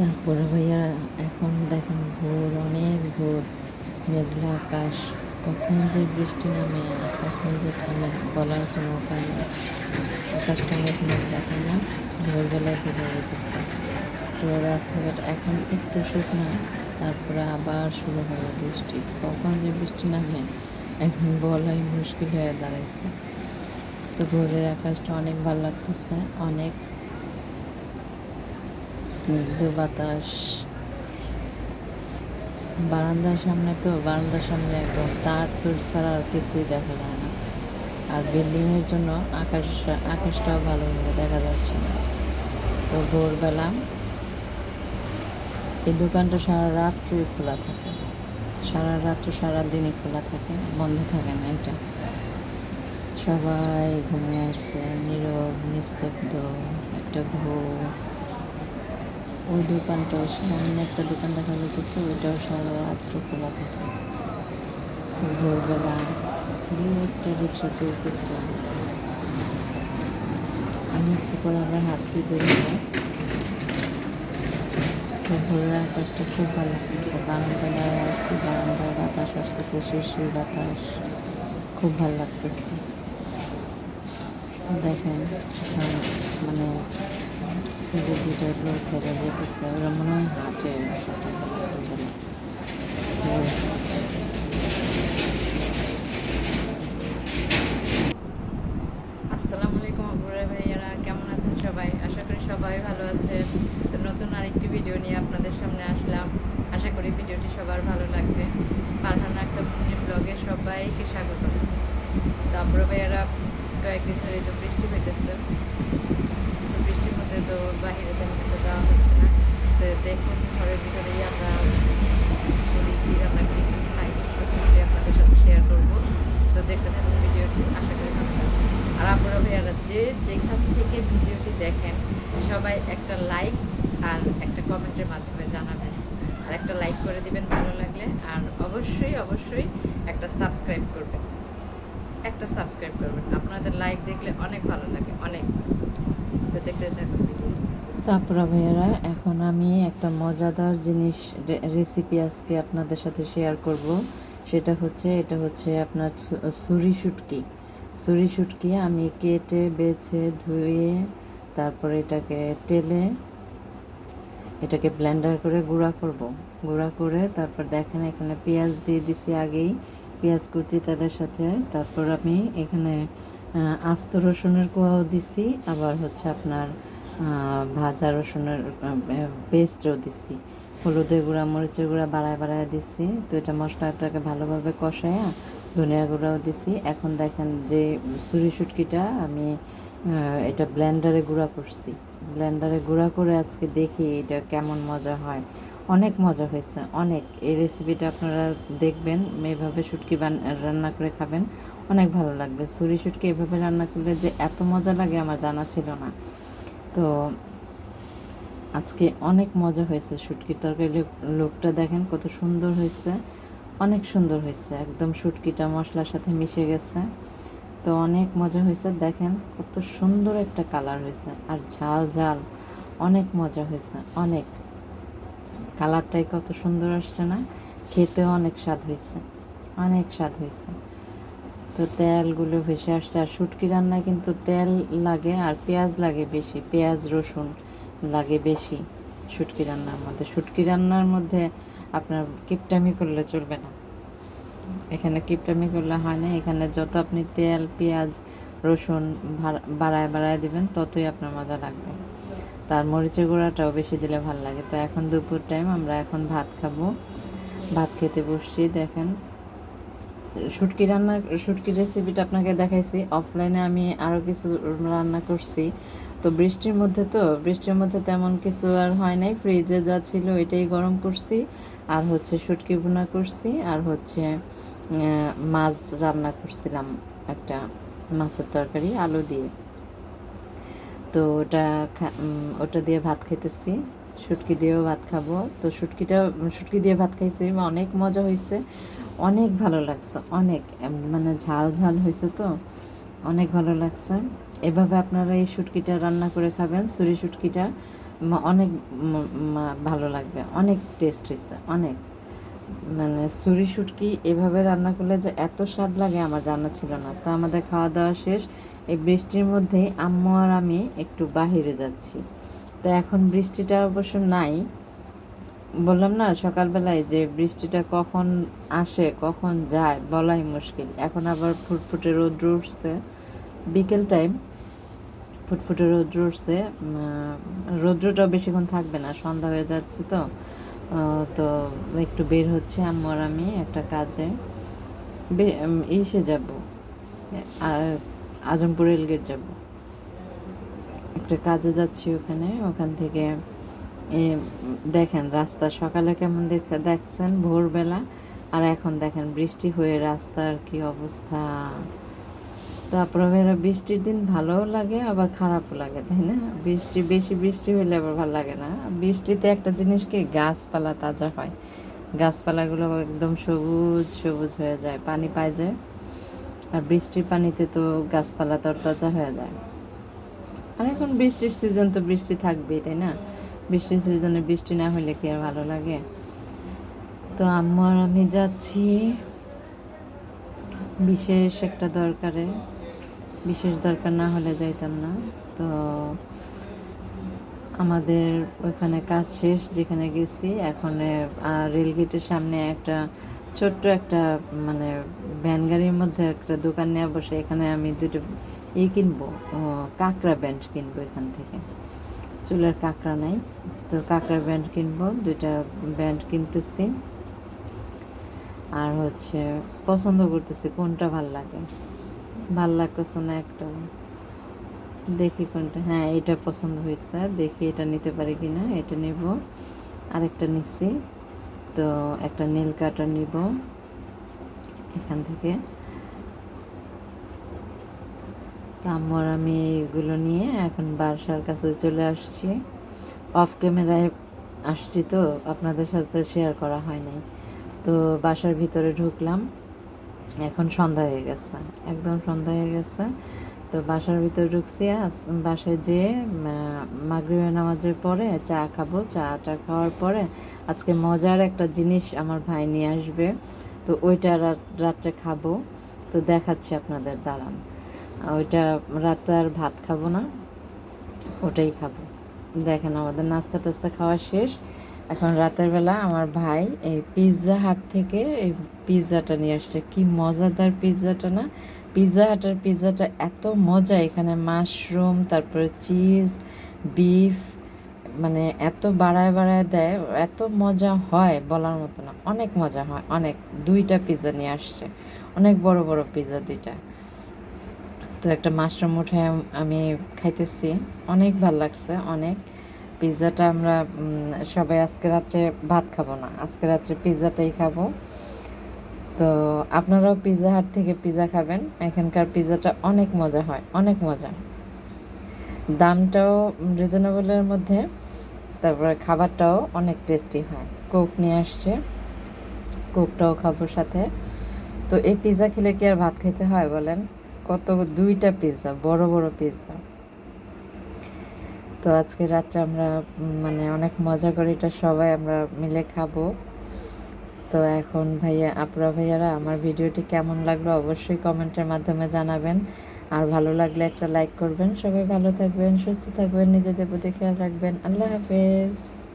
তারপরে ভাইয়া এখন দেখেন ভোর, অনেক ভোর, মেঘলা আকাশ। কখন যে বৃষ্টি নামে, কখন যে থামে, বলার কোনো উপায় নেই। আকাশটা অনেক মেঘলা তাই না, ভোরবেলায় বোঝা যেতেছে তো রাস্তাঘাট এখন একটু শুকনো, তারপরে আবার শুরু হলো বৃষ্টি। কখন যে বৃষ্টি নামে, এখন বলাই মুশকিল হয়ে দাঁড়াইছে। তো ভোরের আকাশটা অনেক ভালো লাগতেছে, অনেক বাতাস। বারান্দার সামনে তো, বারান্দার সামনে একদম তার তুর ছাড়া আর কিছুই দেখা যায় না। আর বিল্ডিংয়ের জন্য আকাশ, আকাশটাও ভালোভাবে দেখা যাচ্ছে না। তো ভোরবেলা এই দোকানটা সারা রাত্রি খোলা থাকে। সারা রাত্র, সারা দিনই খোলা থাকে, বন্ধ থাকে না এটা। সবাই ঘুমিয়ে আসছে নীরব, নিস্তব্ধ, একটা ভোর। ওই দোকানটাও সামনে একটা দোকান দেখা যেতেছে ওইটাও সারা রাত্র খোলা থাকে ভোরবেলা দু একটা রিক্সা চলতেছে। আমি একটু করে আমার হাত বেরোবো তো ভোরের আকাশটা খুব ভালো লাগতেছে। বারান্দায় দাঁড়িয়ে আসছি বারান্দায় বাতাস আসতেছে শিশির বাতাস। খুব ভালো লাগতেছে। দেখেন মানে যে দুটো লোক হেরে যেতেছে ওরা মনে হয় আসসালামু আলাইকুম আপুরা ভাইয়ারা কেমন আছেন সবাই আশা করি সবাই ভালো আছে তো নতুন আরেকটি ভিডিও নিয়ে আপনাদের সামনে আসলাম আশা করি ভিডিওটি সবার ভালো লাগবে ফারহানা একটা মুন্নি ব্লগে সবাইকে স্বাগত তো আপুরা ভাইয়ারা কয়েকদিন ধরে তো বৃষ্টি হইতেছে তো বৃষ্টির মধ্যে তো বাহিরে তেমন একটা যাওয়া হচ্ছে না তো দেখুন ঘরের ভিতরেই আমরা করি কী রান্না করি কী খাই তো হচ্ছে আপনাদের সাথে শেয়ার করব তো দেখতে থাকুন ভিডিওটি আশা করি ভালো লাগবে আর আপনারা ভাইয়ারা যে যেখান থেকে ভিডিওটি দেখেন সবাই একটা লাইক আর একটা কমেন্টের মাধ্যমে জানাবেন। আর একটা লাইক করে দিবেন ভালো লাগলে। আর অবশ্যই অবশ্যই একটা সাবস্ক্রাইব করবেন। একটা সাবস্ক্রাইব করবেন। আপনাদের লাইক দেখলে অনেক ভালো লাগে, অনেক। তো দেখতে থাকুন। তারপরে ভাইয়েরা, এখন আমি একটা মজাদার জিনিস রেসিপি আজকে আপনাদের সাথে শেয়ার করব। সেটা হচ্ছে, এটা হচ্ছে আপনার সুরি শুটকি। ছুরি শুটকি আমি কেটে, বেছে, ধুয়ে, তারপরে এটাকে টেলে এটাকে ব্লেন্ডার করে গুঁড়া করব। গুঁড়া করে তারপর দেখেন এখানে পেঁয়াজ দিয়ে দিছি আগেই। পেঁয়াজ কুচি তেলের সাথে। তারপর আমি এখানে আস্ত রসুনের কোয়াও দিছি। আবার হচ্ছে আপনার ভাজা রসুনের পেস্টও দিছি। হলুদের গুঁড়া, মরিচের গুঁড়া বাড়ায় বাড়ায় দিছি। তো এটা মশলাটাকে ভালোভাবে কষায়া ধনিয়া গুঁড়াও দিছি। এখন দেখেন যে সুরি শুটকিটা আমি এটা ব্লেন্ডারে গুঁড়া করছি। ব্লেন্ডারে গুঁড়া করে আজকে দেখি এটা কেমন মজা হয়। অনেক মজা হয়েছে, অনেক। এই রেসিপিটা আপনারা দেখবেন, এভাবে শুটকি রান্না করে খাবেন, অনেক ভালো লাগবে। সুরি শুটকি এভাবে রান্না করলে যে এত মজা লাগে আমার জানা ছিল না। তো আজকে অনেক মজা হয়েছে শুটকির তরকারি লোক- লোকটা দেখেন কত সুন্দর হয়েছে, অনেক সুন্দর হয়েছে। একদম শুটকিটা মশলার সাথে মিশে গেছে। তো অনেক মজা হয়েছে। দেখেন কত সুন্দর একটা কালার হয়েছে আর ঝাল ঝাল অনেক মজা হয়েছে, অনেক। কালারটাই কত সুন্দর আসছে না? খেতেও অনেক স্বাদ হয়েছে, অনেক স্বাদ হয়েছে। তো তেলগুলো ভেসে আসছে আর শুটকি রান্নায় কিন্তু তেল লাগে আর পেঁয়াজ লাগে বেশি, পেঁয়াজ, রসুন লাগে বেশি শুটকি রান্নার মধ্যে। শুটকি রান্নার মধ্যে আপনার কিপটামি করলে চলবে না। এখানে কিপটামি করলে হয় না। এখানে যত আপনি তেল, পেঁয়াজ, রসুন বাড়ায় বাড়ায় দিবেন, ততই আপনার মজা লাগবে। তার মরিচের গুঁড়াটাও বেশি দিলে ভালো লাগে। তো এখন দুপুর টাইম আমরা এখন ভাত খাব। ভাত খেতে বসছি, দেখেন। শুটকি রান্না, শুটকি রেসিপিটা আপনাকে দেখাইছি। অফলাইনে আমি আরও কিছু রান্না করছি। তো বৃষ্টির মধ্যে তো, বৃষ্টির মধ্যে তেমন কিছু আর হয় নাই। ফ্রিজে যা ছিল এটাই গরম করছি, আর হচ্ছে শুটকি ভুনা করছি, আর হচ্ছে মাছ রান্না করছিলাম একটা মাছের তরকারি, আলু দিয়ে। তো ওটা ওটা দিয়ে ভাত খেতেছি শুটকি দিয়েও ভাত খাব। তো শুটকিটা, শুটকি দিয়ে ভাত খাইছি, অনেক মজা হয়েছে অনেক ভালো লাগছে, অনেক মানে ঝাল ঝাল হয়েছে তো, অনেক ভালো লাগছে। এভাবে আপনারা এই শুটকিটা রান্না করে খাবেন, সুরি শুটকিটা অনেক ভালো লাগবে, অনেক টেস্ট হয়েছে অনেক। মানে সুরি শুটকি এভাবে রান্না করলে যে এত স্বাদ লাগে আমার জানা ছিল না। তো আমাদের খাওয়া দাওয়া শেষ, এই বৃষ্টির মধ্যেই আম্মু আর আমি একটু বাহিরে যাচ্ছি। তো এখন বৃষ্টিটা অবশ্য নাই। বললাম না, সকালবেলায় যে বৃষ্টিটা কখন আসে, কখন যায়, বলাই মুশকিল। এখন আবার ফুটফুটে রোদ্র উঠছে। বিকেল টাইম ফুটফুটে রৌদ্র উঠছে রৌদ্রটাও বেশিক্ষণ থাকবে না, সন্ধ্যা হয়ে যাচ্ছে তো। তো একটু বের হচ্ছে আম্মু আর আমি একটা কাজে। ইসে যাব। আজমপুর রেলগেট যাব। একটা কাজে যাচ্ছি ওখানে, ওখান থেকে দেখেন রাস্তা সকালে কেমন দেখে, দেখছেন ভোরবেলা, আর এখন দেখেন বৃষ্টি হয়ে রাস্তার কি অবস্থা। তারপরে বৃষ্টির দিন ভালোও লাগে, আবার খারাপও লাগে, তাই না? বৃষ্টি, বেশি বৃষ্টি হলে আবার ভালো লাগে না। বৃষ্টিতে একটা জিনিস কি, গাছপালা তাজা হয়। গাছপালাগুলো একদম সবুজ সবুজ হয়ে যায়, পানি পায় যায় আর বৃষ্টির পানিতে তো গাছপালা তরতাজা হয়ে যায়। আর এখন বৃষ্টির সিজন তো বৃষ্টি থাকবেই, তাই না? বৃষ্টির সিজনে বৃষ্টি না হলে কি আর ভালো লাগে? তো আমার আমি যাচ্ছি। বিশেষ একটা দরকারে। বিশেষ দরকার না হলে যাইতাম না। তো আমাদের ওখানে কাজ শেষ, যেখানে গেছি, এখন রেলগেটের সামনে একটা ছোট্ট একটা মানে ভ্যান গাড়ির মধ্যে একটা দোকান নিয়ে বসে, এখানে আমি দুটো ই কিনবো কাঁকড়া ব্যান্ড কিনবো এখান থেকে। চুলের কাঁকড়া নাই, তো কাঁকড়া ব্যান্ড কিনবো, দুইটা ব্যান্ড কিনতেছি। আর হচ্ছে পছন্দ করতেছি, কোনটা ভালো লাগে। ভালো লাগতেছে না একটা। দেখি কোনটা। হ্যাঁ এটা পছন্দ হয়েছে। দেখি এটা নিতে পারি কি না এটা নেব। আরেকটা নিচ্ছি। তো একটা নীল কাটার নিব এখান থেকে। আমার আমি এইগুলো নিয়ে এখন বাসার কাছে চলে আসছি। অফ ক্যামেরায় আসছি তো, আপনাদের সাথে শেয়ার করা হয় নাই। তো বাসার ভিতরে ঢুকলাম। এখন সন্ধ্যা হয়ে গেছে। একদম সন্ধ্যা হয়ে গেছে। তো বাসার ভিতরে ঢুকছি বাসায় যেয়ে মাগরিবের নামাজের পরে চা খাব। চাটা খাওয়ার পরে আজকে মজার একটা জিনিস আমার ভাই নিয়ে আসবে। তো ওইটা রাত- রাত্রে খাব। তো দেখাচ্ছি আপনাদের, দাঁড়ান। ওইটা রাতে আর ভাত খাব না, ওটাই খাব। দেখেন আমাদের নাস্তা টাস্তা খাওয়া শেষ। এখন রাতের বেলা আমার ভাই এই পিৎজা হাট থেকে এই পিৎজাটা নিয়ে আসছে। কি মজাদার পিৎজাটা না? পিৎজা হাটের পিৎজাটা এত মজা। এখানে মাশরুম, তারপরে চিজ, বিফ মানে এত বাড়ায় বাড়ায় দেয়, এত মজা হয় বলার মতো না। অনেক মজা হয়, অনেক। দুইটা পিৎজা নিয়ে আসছে। অনেক বড় বড় পিৎজা দুইটা। তো একটা মাশরুম উঠে আমি খাইতেছি। অনেক ভালো লাগছে, অনেক। পিৎজাটা আমরা সবাই আজকে রাত্রে ভাত খাব না। আজকে রাত্রে পিৎজাটাই খাব। তো আপনারাও পিৎজা হাট থেকে পিৎজা খাবেন। এখানকার পিৎজাটা অনেক মজা হয়, অনেক মজা। দামটাও রিজনেবলের মধ্যে, তারপরে খাবারটাও অনেক টেস্টি হয়। কোক নিয়ে আসছে কোকটাও খাব সাথে। তো এই পিৎজা খেলে কি আর ভাত খেতে হয় বলেন? কত দুইটা পিৎজা বড় বড় পিৎজা তো আজকে রাত্রে আমরা মানে অনেক মজা করে এটা সবাই আমরা মিলে খাব। তো এখন ভাইয়া, আপুরা ভাইয়ারা, আমার ভিডিওটি কেমন লাগল অবশ্যই কমেন্টের মাধ্যমে জানাবেন। আর ভালো লাগলে একটা লাইক করবেন। সবাই ভালো থাকবেন, সুস্থ থাকবেন, নিজেদের প্রতি খেয়াল রাখবেন। আল্লাহ হাফেজ।